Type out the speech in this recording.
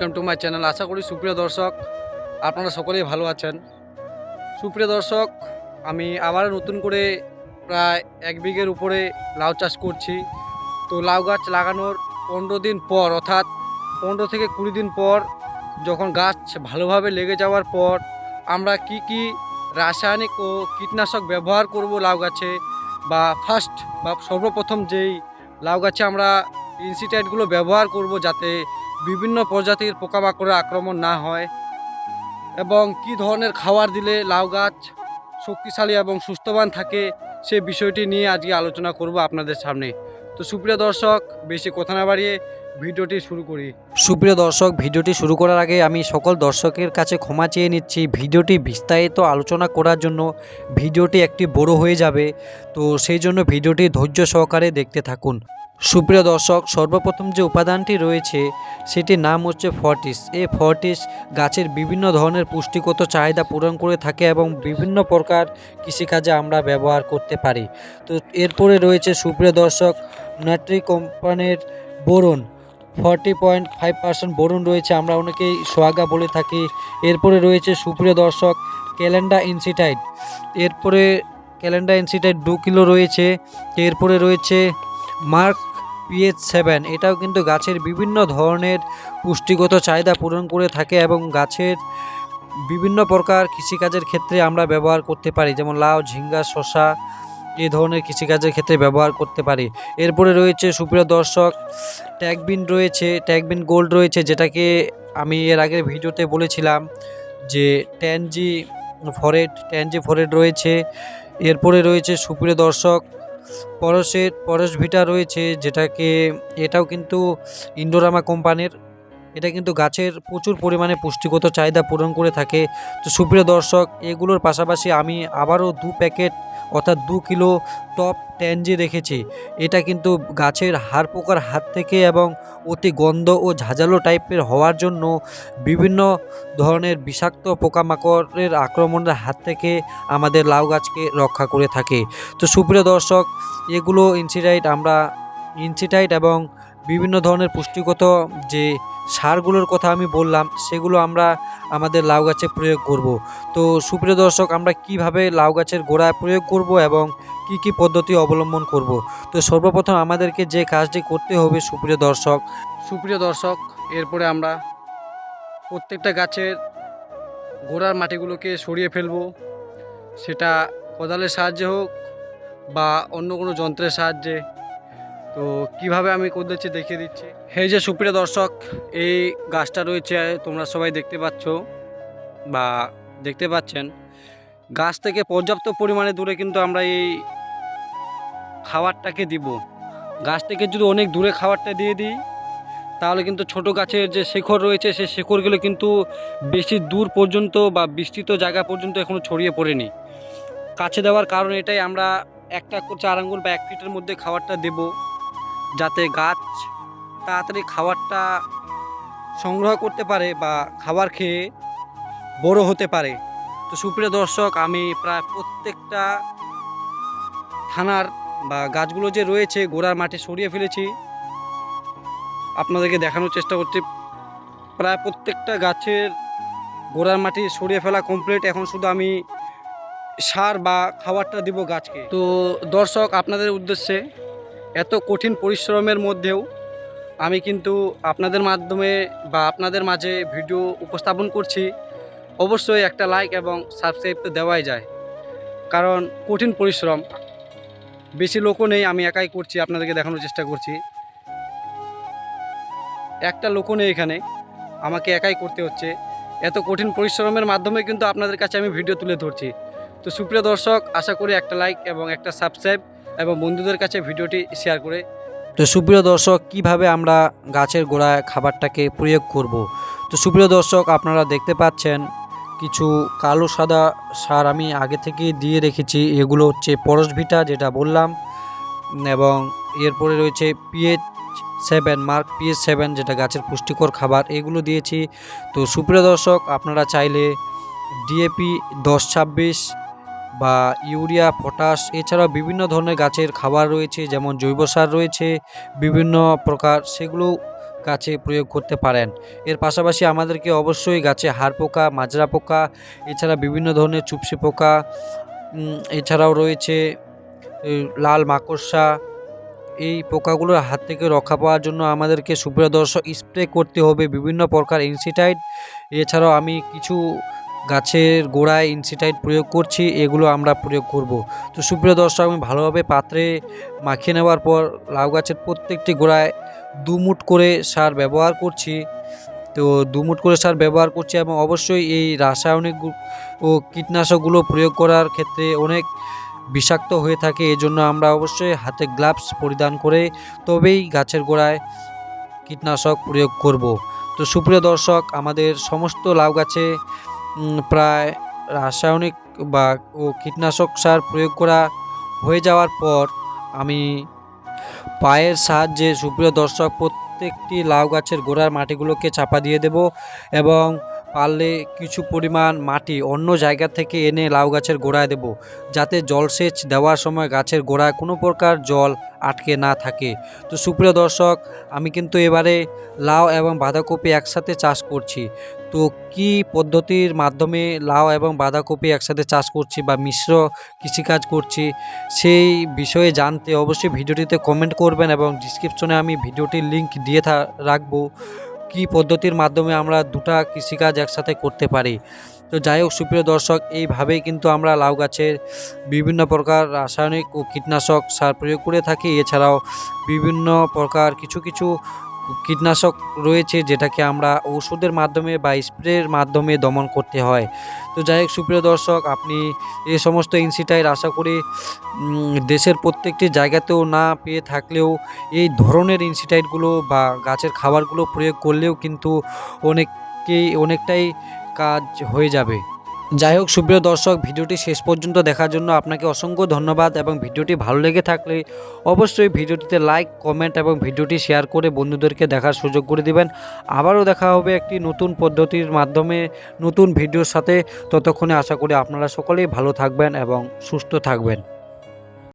Welcome to my channel আশা করি সুপ্রিয় দর্শক, আপনারা সকলেই ভালো আছেন। সুপ্রিয় দর্শক, আমি আবার নতুন করে প্রায় এক বিঘের উপরে লাউ চাষ করছি। তো লাউ গাছ লাগানোর পনেরো দিন পর, অর্থাৎ পনেরো থেকে কুড়ি দিন পর যখন গাছ ভালোভাবে লেগে যাওয়ার পর আমরা কি কি রাসায়নিক ও কীটনাশক ব্যবহার করব লাউ গাছে, বা ফার্স্ট বা সর্বপ্রথম যেই লাউ গাছে আমরা ইনসিটাইটগুলো ব্যবহার করব যাতে বিভিন্ন প্রজাতির পোকামাকড়ের আক্রমণ না হয় এবং কি ধরনের খাবার দিলে লাউ গাছ শক্তিশালী এবং সুস্থবান থাকে সে বিষয়টি নিয়ে আজকে আলোচনা করব আপনাদের সামনে। তো সুপ্রিয় দর্শক, বেশি কথা না বাড়িয়ে ভিডিওটি শুরু করি। সুপ্রিয় দর্শক, ভিডিওটি শুরু করার আগে আমি সকল দর্শকের কাছে ক্ষমা চেয়ে নিচ্ছি, ভিডিওটি বিস্তারিত আলোচনা করার জন্য ভিডিওটি একটি বড় হয়ে যাবে। তো সেই জন্য ভিডিওটি ধৈর্য সহকারে দেখতে থাকুন। সুপ্রিয় দর্শক, সর্বপ্রথম যে উপাদানটি রয়েছে, সেটির নাম হচ্ছে ফর্টিস। এই ফর্টিস গাছের বিভিন্ন ধরনের পুষ্টিগত চাহিদা পূরণ করে থাকে এবং বিভিন্ন প্রকার কৃষিকাজে আমরা ব্যবহার করতে পারি। তো এরপরে রয়েছে, সুপ্রিয় দর্শক নাট্রি কোম্পানির boron. Forty point five percent boron রয়েছে, আমরা অনেকেই সোয়াগা বলে থাকি। এরপরে রয়েছে, সুপ্রিয় দর্শক, ক্যালেন্ডা ইনসিটাইড। এরপরে ক্যালেন্ডা ইনসিটাইড দু কিলো রয়েছে। এরপরে রয়েছে, মার্ক পিএইচ সেভেন এটাও কিন্তু গাছের বিভিন্ন ধরনের পুষ্টিগত চাহিদা পূরণ করে থাকে এবং গাছের বিভিন্ন প্রকার কৃষিকাজের ক্ষেত্রে আমরা ব্যবহার করতে পারি, যেমন লাউ, ঝিঙ্গা, শসা এই ধরনের কৃষিকাজের ক্ষেত্রে ব্যবহার করতে পারি। এরপরে রয়েছে সুপ্রিয় দর্শক, ট্যাগবিন রয়েছে, ট্যাগবিন গোল্ড রয়েছে, যেটাকে আমি এর আগের ভিডিওতে বলেছিলাম যে ট্যানজি ফরেট ট্যানজি ফরেট রয়েছে। এরপরে রয়েছে সুপ্রিয় দর্শক পরশের পরশ ভিটা রয়েছে, যেটাকে, এটাও কিন্তু ইন্ডোরামা কোম্পানির। এটা কিন্তু গাছের প্রচুর পরিমাণে পুষ্টিগত চাহিদা পূরণ করে থাকে। তো সুপ্রিয় দর্শক, এগুলোর পাশাপাশি আমি আবারও দু প্যাকেট অর্থাৎ দু কিলো টপ ট্যানজি রেখেছি, এটা কিন্তু গাছের হাড় পোকার হাত থেকে এবং অতি গন্ধ ও ঝাঁঝালো টাইপের হওয়ার জন্য বিভিন্ন ধরনের বিষাক্ত পোকামাকড়ের আক্রমণের হাত থেকে আমাদের লাউ গাছকে রক্ষা করে থাকে। তো সুপ্রিয় দর্শক, এগুলো ইনসিটাইট আমরা ইনসিটাইট এবং বিভিন্ন ধরনের পুষ্টিগত যে সারগুলোর কথা আমি বললাম, সেগুলো আমরা আমাদের লাউ গাছে প্রয়োগ করব। তো সুপ্রিয় দর্শক, আমরা কীভাবে লাউ গাছের গোড়ায় প্রয়োগ করব এবং কি কি পদ্ধতি অবলম্বন করব? তো সর্বপ্রথম আমাদেরকে যে কাজটি করতে হবে সুপ্রিয় দর্শক সুপ্রিয় দর্শক, এরপরে আমরা প্রত্যেকটা গাছের গোড়ার মাটিগুলোকে সরিয়ে ফেলব। সেটা কোদালের সাহায্যে হোক বা অন্য কোনো যন্ত্রের সাহায্যে। তো কীভাবে আমি করতেছি দেখিয়ে দিচ্ছি? এই যে সুপ্রিয় দর্শক, এই গাছটা রয়েছে, তোমরা সবাই দেখতে পাচ্ছ বা দেখতে পাচ্ছেন। গাছ থেকে পর্যাপ্ত পরিমাণে দূরে কিন্তু আমরা এই খাবারটাকে দিব। গাছ থেকে যদি অনেক দূরে খাবারটা দিয়ে দিই, তাহলে কিন্তু ছোট গাছের যে শেকড় রয়েছে সেই শেকড়গুলো কিন্তু বেশি দূর পর্যন্ত বা বিস্তৃত জায়গা পর্যন্ত এখনও ছড়িয়ে পড়েনি। কাছে দেওয়ার কারণ এটাই, আমরা একটা চার আঙ্গুল বা এক ফিটের মধ্যে খাবারটা দেব। যাতে গাছ তাড়াতাড়ি খাবারটা সংগ্রহ করতে পারে বা খাবার খেয়ে বড় হতে পারে। তো সুপ্রিয় দর্শক, আমি প্রায় প্রত্যেকটা থানার বা গাছগুলো যে রয়েছে গোড়ার মাটি সরিয়ে ফেলেছি। আপনাদেরকে দেখানোর চেষ্টা করছি। প্রায় প্রত্যেকটা গাছের গোড়ার মাটি সরিয়ে ফেলা কমপ্লিট এখন শুধু আমি সার বা খাবারটা দিব গাছকে। তো দর্শক, আপনাদের উদ্দেশ্যে এত কঠিন পরিশ্রমের মধ্যেও আমি কিন্তু আপনাদের মাধ্যমে বা আপনাদের মাঝে ভিডিও উপস্থাপন করছি। অবশ্যই একটা লাইক এবং সাবস্ক্রাইব তো দেওয়াই যায়। কারণ কঠিন পরিশ্রম, বেশি লোকও নেই, আমি একাই করছি, আপনাদেরকে দেখানোর চেষ্টা করছি। একটা লোকও নেই এখানে, আমাকে একাই করতে হচ্ছে। এত কঠিন পরিশ্রমের মাধ্যমে কিন্তু আপনাদের কাছে আমি ভিডিও তুলে ধরছি। তো সুপ্রিয় দর্শক, আশা করি একটা লাইক এবং একটা সাবস্ক্রাইব এবং বন্ধুদের কাছে ভিডিওটি শেয়ার করে তো সুপ্রিয় দর্শক, কীভাবে আমরা গাছের গোড়ায় খাবারটাকে প্রয়োগ করব? তো সুপ্রিয় দর্শক, আপনারা দেখতে পাচ্ছেন কিছু কালো সাদা সার আমি আগে থেকে দিয়ে রেখেছি। এগুলো হচ্ছে পরশভিটা যেটা বললাম, এবং এরপরে রয়েছে pH seven mark pH seven যেটা গাছের পুষ্টিকর খাবার। এগুলো দিয়েছি। তো সুপ্রিয় দর্শক, আপনারা চাইলে ডিএপি দশ ছাব্বিশ বা ইউরিয়া, পটাশ এছাড়াও বিভিন্ন ধরনের গাছের খাবার রয়েছে, যেমন জৈব সার রয়েছে, বিভিন্ন প্রকার সেগুলো গাছে প্রয়োগ করতে পারেন। এর পাশাপাশি আমাদেরকে অবশ্যই গাছে হাড় পোকা, মাজরা পোকা, এছাড়া বিভিন্ন ধরনের চুপসি পোকা এছাড়াও রয়েছে লাল মাকড়সা। এই পোকাগুলোর হাত থেকে রক্ষা পাওয়ার জন্য আমাদেরকে সুপ্রিয় দর্শক স্প্রে করতে হবে বিভিন্ন প্রকার ইনসিটাইড। এছাড়াও আমি কিছু গাছের গোড়ায় ইনসিটাইড প্রয়োগ করছি, এগুলো আমরা প্রয়োগ করব। তো সুপ্রিয় দর্শক, আমি ভালোভাবে পাত্রে মাখিয়ে নেওয়ার পর লাউ গাছের প্রত্যেকটি গোড়ায় দু মুঠ করে সার ব্যবহার করছি। তো দু মুঠ করে সার ব্যবহার করছি এবং অবশ্যই এই রাসায়নিক ও কীটনাশকগুলো প্রয়োগ করার ক্ষেত্রে অনেক বিষাক্ত হয়ে থাকে, এজন্য আমরা অবশ্যই হাতে গ্লাভস পরিধান করে তবেই গাছের গোড়ায় কীটনাশক প্রয়োগ করব। তো সুপ্রিয় দর্শক, আমাদের সমস্ত লাউ গাছে প্রায় রাসায়নিক বা ও কীটনাশক সার প্রয়োগ করা হয়ে যাওয়ার পর আমি পায়ের সাহায্যে সুপ্রিয় দর্শক প্রত্যেকটি লাউ গাছের গোড়ার মাটিগুলোকে চাপা দিয়ে দেব এবং পারলে কিছু পরিমাণ মাটি অন্য জায়গা থেকে এনে লাউ গাছের গোড়ায় দেব, যাতে জলসেচ দেওয়ার সময় গাছের গোড়ায় কোনো প্রকার জল আটকে না থাকে। তো সুপ্রিয় দর্শক, আমি কিন্তু এবারে লাউ এবং বাঁধাকপি একসাথে চাষ করছি। তো কি পদ্ধতির মাধ্যমে লাউ এবং বাঁধাকপি একসাথে চাষ করছি বা মিশ্র কৃষিকাজ করছি, সেই বিষয়ে জানতে অবশ্যই ভিডিওটিতে কমেন্ট করবেন এবং ডিসক্রিপশনে আমি ভিডিওটির লিংক দিয়ে রাখব। কী পদ্ধতির মাধ্যমে আমরা দুটা কৃষিকাজ একসাথে করতে পারি? তো যাই হোক, সুপ্রিয় দর্শক, এইভাবেই কিন্তু আমরা লাউ গাছের বিভিন্ন প্রকার রাসায়নিক ও কীটনাশক সার প্রয়োগ করে থাকি। এছাড়াও বিভিন্ন প্রকার কিছু কিছু কীটনাশক রয়েছে যেটাকে আমরা ওষুধের মাধ্যমে বা স্প্রের মাধ্যমে দমন করতে হয়। তো যাই হোক, সুপ্রিয় দর্শক, আপনি এ সমস্ত ইনসিটাইড আশা করি দেশের প্রত্যেকটি জায়গাতেও না পেয়ে থাকলেও এই ধরনের ইনসিটাইডগুলো বা গাছের খাবারগুলো প্রয়োগ করলেও কিন্তু অনেককেই, অনেকটাই কাজ হয়ে যাবে। যাই হোক, সুপ্রিয় দর্শক, ভিডিওটি শেষ পর্যন্ত দেখার জন্য আপনাকে অসংখ্য ধন্যবাদ এবং ভিডিওটি ভালো লেগে থাকলে অবশ্যই ভিডিওটিতে লাইক কমেন্ট এবং ভিডিওটি শেয়ার করে বন্ধুদেরকে দেখার সুযোগ করে দিবেন। আবারও দেখা হবে একটি নতুন পদ্ধতির মাধ্যমে, নতুন ভিডিওর সাথে। ততক্ষণে আশা করি আপনারা সকলেই ভালো থাকবেন এবং সুস্থ থাকবেন।